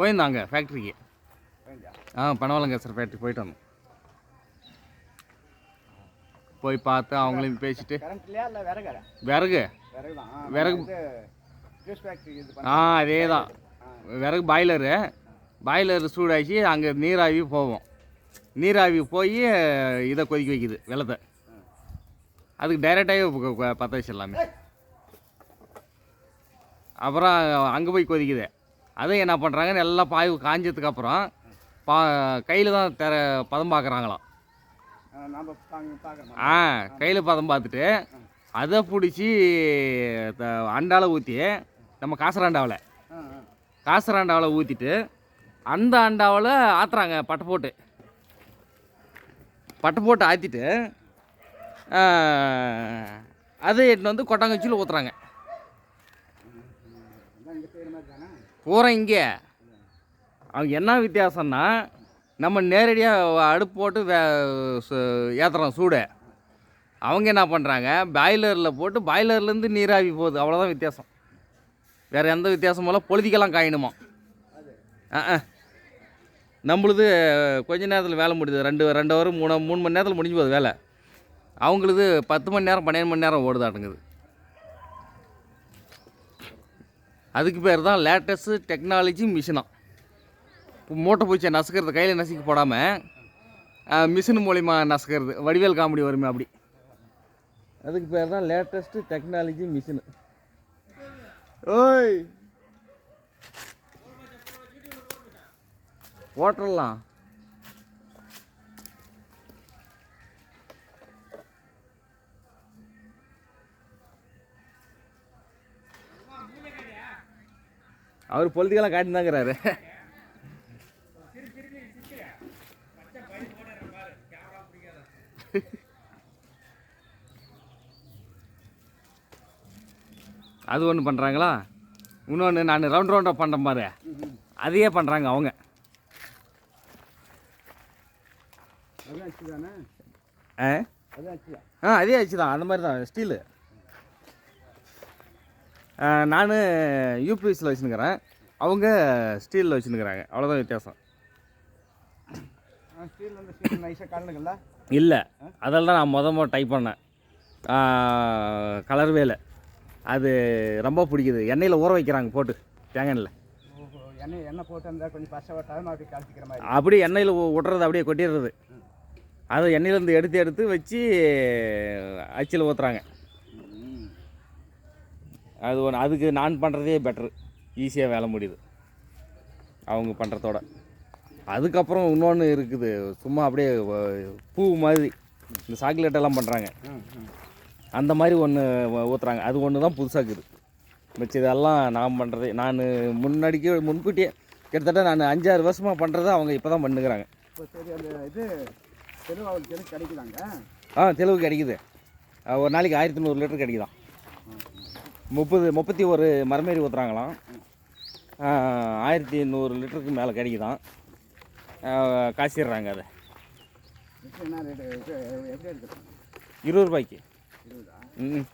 போயிருந்தாங்க ஃபேக்ட்ரிக்கு ஆ பனவலங்கேசர் ஃபேக்ட்ரி போயிட்டு வந்தோம். போய் பார்த்து அவங்களையும் பேசிட்டு. விறகா? விறகு. ஆ அதே தான் விறகு பாய்லரு பாய்லர் சூடாச்சு அங்கே நீராவி போவோம். நீராவி போய் இதை கொதிக்க வைக்குது வெள்ளத்தை. அதுக்கு டைரெக்டாகவே பற்ற வச்சிடலாமே. அப்புறம் அங்கே போய் கொதிக்குது. அதுவும் என்ன பண்ணுறாங்கன்னு எல்லாம் பாய் காஞ்சதுக்கு அப்புறம் பா கையில் தான் தெர பதம் பார்க்குறாங்களாம் ஆ கையில் பதம் பார்த்துட்டு அதை பிடிச்சி அண்டால ஊற்றி நம்ம காசராண்டாவில் காசராண்டாவில் ஊற்றிட்டு அந்த அண்டாவில் ஆத்துறாங்க பட்டை போட்டு. பட்டை போட்டு ஆற்றிட்டு அதை எட்டுன்னு வந்து கொட்டாங்கச்சியில் ஊற்றுறாங்க பூரா இங்கே. அவங்க என்ன வித்தியாசம்னா நம்ம நேரடியாக அடுப்பு போட்டு வே சு- சூடு. அவங்க என்ன பண்ணுறாங்க பாய்லரில் போட்டு பாய்லர்லேருந்து நீராவி போகுது. அவ்வளோதான் வித்தியாசம். வேறு எந்த வித்தியாசமும் இல்லை. பொழுதிக்கெல்லாம் காயணுமா? ஆ ஆ. நம்மளுது கொஞ்ச நேரத்தில் வேலை முடியுது ரெண்டு ரெண்டு வரும் மூணு மூணு மணி நேரத்தில் முடிஞ்சு போகுது வேலை. அவங்களுது பத்து மணி நேரம் பன்னெண்டு மணி நேரம் ஓடுதாட்டுங்குது அதுக்கு பேர் தான் லேட்டஸ்ட்டு டெக்னாலஜி மிஷினா. இப்போ மூட்டை பூச்சியை நசுக்கிறது கையில் நசுக்கி போடாமல் மிஷின் மூலிமா நசுக்கிறது வடிவேல் காமெடி வருமே அப்படி. அதுக்கு பேர் தான் லேட்டஸ்ட்டு டெக்னாலஜி மிஷினு. ஓய்! ஓட்டலாம். அவர் பொலிட்டிக்கலாக காட்டி தாங்கிறாரு அது ஒன்று பண்ணுறாங்களா இன்னொன்று நான் ரவுண்ட் ரவுண்டாக பண்ணுறேன் பாரு. அதையே பண்ணுறாங்க அவங்க. ஆ? அதே ஆச்சு தான். அந்த மாதிரி தான். ஸ்டீலு நான் யூபிஎஸ்சில் வச்சுருக்கிறேன். அவங்க ஸ்டீலில் வச்சுருக்கிறாங்க. அவ்வளோதான் வித்தியாசம். இல்லை. அதில் தான் நான் முத முத டைப் பண்ணேன். கலர்வே இல்லை அது ரொம்ப பிடிக்குது. எண்ணெயில் ஊற வைக்கிறாங்க போட்டு தேங்காய் எண்ணெயில். அப்படி கலத்திக்கிற மாதிரி அப்படியே எண்ணெயில் விட்றது அப்படியே கொட்டிடுறது. அதை எண்ணெயிலேருந்து எடுத்து எடுத்து வச்சு அச்சில் ஊற்றுறாங்க. அது ஒன்று அதுக்கு நான் பண்ணுறதே பெட்ரு ஈஸியாக வேலை முடியுது. அவங்க பண்ணுறதோட அதுக்கப்புறம் இன்னொன்று இருக்குது. சும்மா அப்படியே பூ மாதிரி. இந்த சாக்லேட் எல்லாம் பண்ணுறாங்க அந்த மாதிரி ஒன்று ஊற்றுறாங்க அது ஒன்று தான் புதுசாக இருக்குது மிச்சதெல்லாம் நான் பண்ணுறது நான் முன்னாடிக்கே முன்கூட்டியே கிட்டத்தட்ட நான் அஞ்சாறு வருஷமாக பண்ணுறதை அவங்க இப்போ தான் பண்ணுகிறாங்க ஆ தெளிவு கிடைக்குது. ஒரு நாளைக்கு ஆயிரத்தி நூறு லிட்டர் கிடைக்குதாம் முப்பது முப்பத்தி ஒரு மரமேறி ஊற்றுறாங்களாம் ஆயிரத்தி நூறு லிட்டருக்கு மேலே கிடைக்குதாம். காசிடுறாங்க அதை. இருபது ரூபாய்க்கு. ம்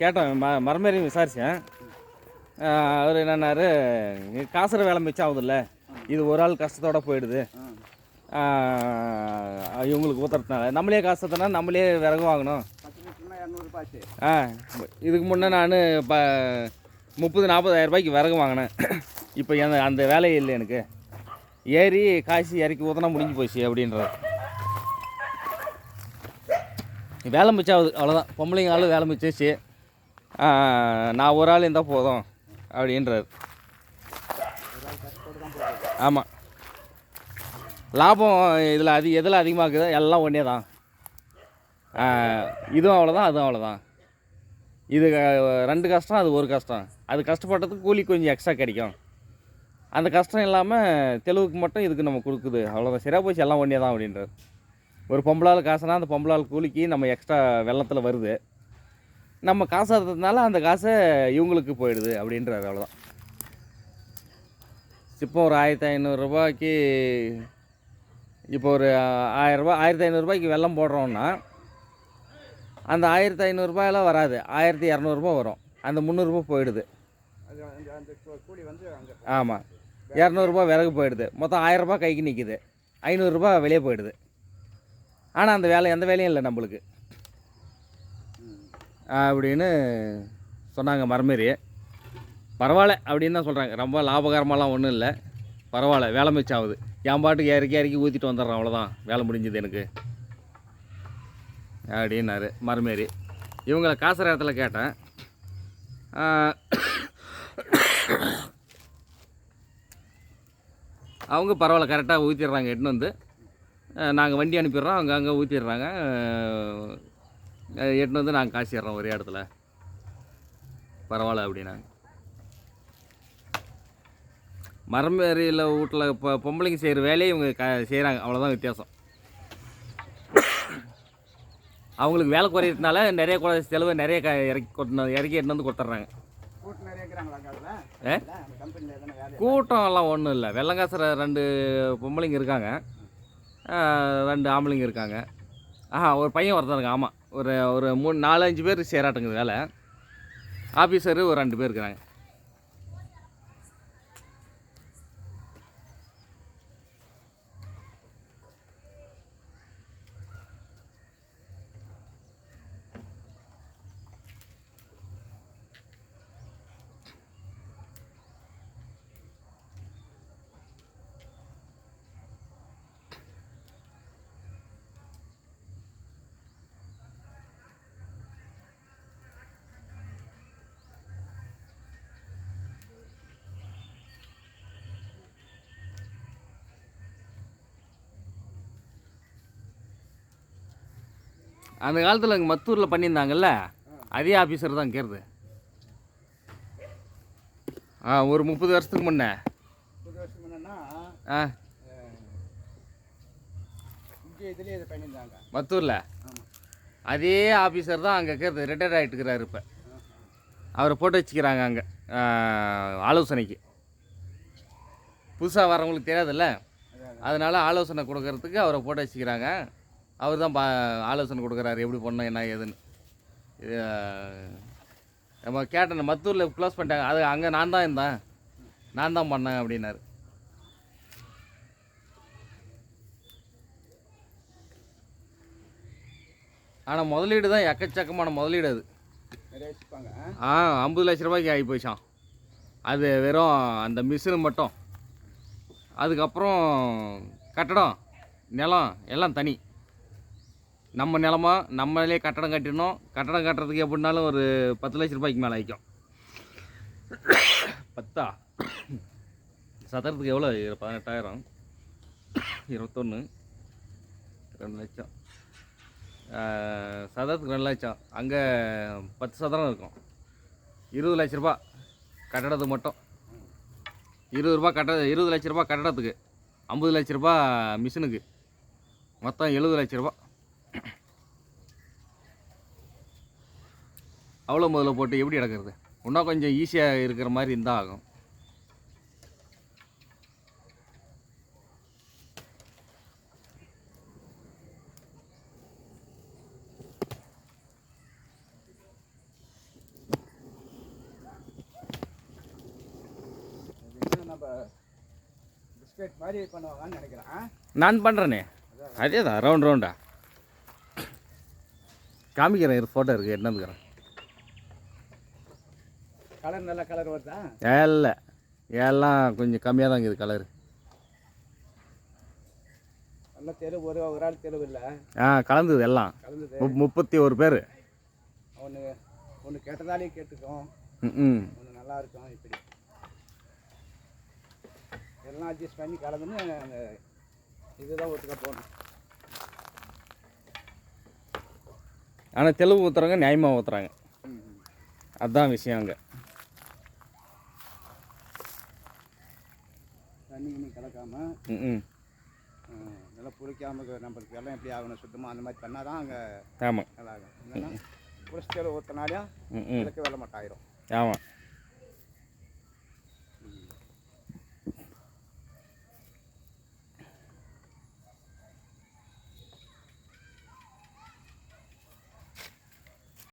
கேட்டேன் ம மரமேறி விசாரித்தேன் அவர் என்னன்னாரு காசுற வேலை மிச்சம் ஆகுதுல்ல. இது ஒரு ஆள் கஷ்டத்தோடு போயிடுது. இவங்களுக்கு ஊத்துறதுனால. நம்மளே காசுனா நம்மளே விறகு வாங்கணும். ஆ இதுக்கு முன்னே நான் ப முப்பது நாற்பதாயிரம் ரூபாய்க்கு விறகு வாங்கினேன். இப்போ எந்த அந்த வேலையே இல்லை எனக்கு. ஏறி காசு இறக்கி ஊற்றினா முடிஞ்சு போச்சு அப்படின்றார். வேலை மிச்சம் ஆகுது அவ்வளோதான் பொம்பளைங்க ஆள் வேலை மிச்சிச்சு நான் ஒரு ஆள் இருந்தால் போதும் அப்படின்றாரு. ஆமாம் லாபம் இதில் அதிக எதில் அதிகமாக இருக்குதோ எல்லாம் ஒன்றே தான். இதுவும் அவ்வளோதான் அதுவும் அவ்வளோதான். இது ரெண்டு கஷ்டம் அது ஒரு கஷ்டம். அது கஷ்டப்பட்டதுக்கு கூலி கொஞ்சம் எக்ஸ்ட்ரா கிடைக்கும். அந்த கஷ்டம் இல்லாமல் தெலுவுக்கு மட்டும் இதுக்கு நம்ம கொடுக்குது. அவ்வளோதான். சரியாக போச்சு எல்லாம் ஒன்றே தான் அப்படின்றது ஒரு பொம்பளால் காசுனா அந்த பொம்பளால் கூலிக்கு நம்ம எக்ஸ்ட்ரா வெள்ளத்தில் வருது. நம்ம காசு இருந்ததுனால அந்த காசை இவங்களுக்கு போயிடுது அப்படின்றாரு அவ்வளோதான். இப்போ ஒரு ஆயிரத்தி ஐநூறுரூபாய்க்கு இப்போ ஒரு ஆயிரரூபா ஆயிரத்தி ஐநூறுரூபாய்க்கு வெள்ளம் போடுறோம்னா அந்த ஆயிரத்தி ஐநூறுரூபாயெல்லாம் வராது. ஆயிரத்தி இரநூறுபா வரும். அந்த முந்நூறுரூபா போயிடுது. ஆமாம் இரநூறுபா விறகு போயிடுது. மொத்தம் ஆயிரரூபா கைக்கு நிற்கிது ஐநூறுரூபா வெளியே போயிடுது. ஆனால் அந்த வேலை எந்த வேலையும் இல்லை நம்மளுக்கு. அப்படின்னு சொன்னாங்க மரமேரி. பரவாயில்ல அப்படின்னு தான் சொல்கிறாங்க ரொம்ப லாபகரமாலாம் ஒன்றும் இல்லை. பரவாயில்ல வேலை மிச்சாகுது ஆகுது. என் பாட்டுக்கு இறக்கி இறக்கி ஊற்றிட்டு வந்துடுறேன் அவ்வளோதான் வேலை முடிஞ்சுது எனக்கு. அப்படின்னாரு மறுமாரி. இவங்களை காசுற இடத்துல கேட்டேன் அவங்க பரவாயில்ல கரெக்டாக ஊற்றிடுறாங்க எட்டுன்னு வந்து. நாங்கள் வண்டி அனுப்பிடுறோம் அவங்க அங்கே ஊற்றிடுறாங்க எட்டுன்னு வந்து நாங்கள் காசிடுறோம் ஒரே இடத்துல. பரவாயில்ல அப்படின்னாங்க. மரமேறியில் வீட்டில் இப்போ பொம்பளைங்க செய்கிற வேலையை இவங்க க செய்கிறாங்க அவ்வளோதான் வித்தியாசம். அவங்களுக்கு வேலை குறையிறதுனால நிறைய செலவு நிறைய க இறக்கி கொண்டு இறக்கி எடுத்து வந்து கொடுத்துட்றாங்க. கூட்டம் எல்லாம் ஒன்றும் இல்லை. வெள்ளங்காசுற ரெண்டு பொம்பளைங்க இருக்காங்க. ரெண்டு ஆம்பளைங்க இருக்காங்க. ஆஹா ஒரு பையன் ஒருத்தன் இருக்கான். ஆமாம் ஒரு ஒரு மூணு நாலு அஞ்சு பேர் சேராட்டுங்குது வேலை ஆஃபீஸரு ஒரு ரெண்டு பேர் இருக்கிறாங்க. அந்த காலத்தில் இங்கே மத்தூரில் பண்ணியிருந்தாங்கல்ல? அதே ஆஃபீஸர் தான் கேட்குறது ஆ ஒரு முப்பது வருஷத்துக்கு முன்னே. ஆ. மத்தூரில்? அதே ஆஃபீஸர் தான் அங்கே இருக்கிறது ரிட்டையர்ட் ஆகிட்டுக்கிறாரு இப்போ. அவரை போட்டு வச்சுக்கிறாங்க அங்கே ஆலோசனைக்கு. புதுசாக வரவங்களுக்கு தெரியாதுல்ல? அதனால் ஆலோசனை கொடுக்கறதுக்கு அவரை போட்டு வச்சுக்கிறாங்க. அவர் தான் பா ஆலோசனை கொடுக்குறாரு எப்படி பண்ணோம் என்ன ஏதுன்னு. இது, நம்ம கேட்டேன் மத்தூரில் க்ளோஸ் பண்ணிட்டாங்க. அது அங்கே நான் தான் இருந்தேன். நான் தான் பண்ணேன் அப்படின்னாரு. ஆனால் முதலீடு தான் எக்கச்சக்கமான முதலீடு அது. ஆ ஐம்பது லட்ச ரூபாய்க்கு ஆகி போயிச்சான் அது வெறும் அந்த மிஷினு மட்டும். அதுக்கப்புறம் கட்டடம் நிலம் எல்லாம் தனி. நம்ம நிலமா நம்மளே கட்டடம் கட்டிடணும். கட்டடம் கட்டுறதுக்கு எப்படினாலும் ஒரு பத்து லட்ச ரூபாய்க்கு மேலே ஆகிக்கும் பத்தா? சதுரத்துக்கு எவ்வளோ? பதினெட்டாயிரம். இருபத்தொன்று ரெண்டு லட்சம். சதுரத்துக்கு ரெண்டு லட்சம். அங்கே பத்து சதுரம் இருக்கும். இருபது லட்ச ரூபா கட்டடத்துக்கு மட்டும். இருபது ரூபா கட்ட இருபது லட்ச ரூபா கட்டடத்துக்கு. ஐம்பது லட்ச ரூபா மிஷினுக்கு. மொத்தம் எழுபது லட்ச ரூபா. அவ்வளோ முதல்ல போட்டு எப்படி எடுக்கிறது? இன்னும் கொஞ்சம் ஈஸியாக இருக்கிற மாதிரி இருந்தால் ஆகும். நம்ம நினைக்கிறேன் நான் பண்ணுறேனே அதே தான் ரவுண்ட் ரவுண்டா காமிக்கிறேன் ஃபோட்டோ இருக்குது என்னதுக்கிறேன் கலர் நல்ல கலர் வருதா? இல்லை எல்லாம் கொஞ்சம் கம்மியாக தான் இருக்குது கலரு. எல்லாம் தெருவு ஒரு ஒரு ஆள் தெருவு இல்லை. ஆ கலந்தது எல்லாம். கலந்தது. முப்பத்தி ஒரு பேர். ஒன்று ஒன்று கெட்டதாலே கேட்டுக்கும். ம் ம். ஒன்று நல்லா இருக்கும் இப்படி. எல்லாம் அட்ஜஸ்ட் பண்ணி கலந்துன்னு அந்த இதுதான் ஒத்துக்க போகணும் ஆனால் தெளிவு ஊற்றுறவங்க நியாயமாக ஊற்றுறாங்க. அதுதான் விஷயம் அங்கே. ம் நல்லா புளிக்காம இருக்கு. நம்மளுக்கு வெள்ளம் எப்படி ஆகணும்? சுத்தமாக அந்த மாதிரி பண்ணால் தான் அங்கே ஆமாம் நல்லா ஆகும் இல்லைன்னா புளிச்சல் ஊற்றினாலே ம் ம். விளக்கு வெள்ளம் மட்டும் ஆயிரும் ஆமாம்